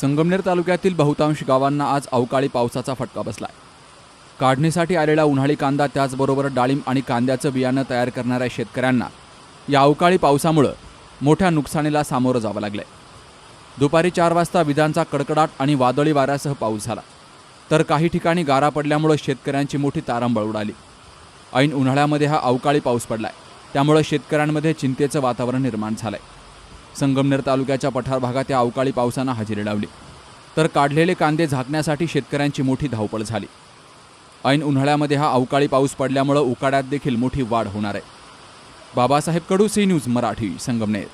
संगमनेर तालुक्यातील बहुतांश गावांना आज अवकाळी पावसाचा फटका बसलाय. काढणीसाठी आलेला उन्हाळी कांदा त्याचबरोबर डाळिंब आणि कांद्याचं बियाणं तयार करणाऱ्या शेतकऱ्यांना या अवकाळी पावसामुळं मोठ्या नुकसानीला सामोरं जावं लागलंय. दुपारी चार वाजता विजांचा कडकडाट आणि वादळी वाऱ्यासह पाऊस झाला. तर काही ठिकाणी गारा पडल्यामुळं शेतकऱ्यांची मोठी तारांबळ उडाली. ऐन उन्हाळ्यामध्ये हा अवकाळी पाऊस पडलाय. त्यामुळं शेतकऱ्यांमध्ये चिंतेचं वातावरण निर्माण झालंय. संगमनेर तालुक्याच्या पठार भागात या अवकाळी पावसानं हजेरी लावली. तर काढलेले कांदे झाकण्यासाठी शेतकऱ्यांची मोठी धावपळ झाली. ऐन उन्हाळ्यामध्ये हा अवकाळी पाऊस पडल्यामुळं उकाड्यात देखील मोठी वाढ होणार आहे. Babasaheb Kadu C News Marathi Sangamner.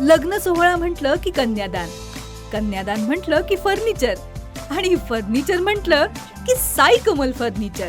लग्न सोहळा म्हटलं की कन्यादान. कन्यादान म्हटलं की फर्निचर. आणि फर्निचर म्हटलं की साई कमल फर्निचर.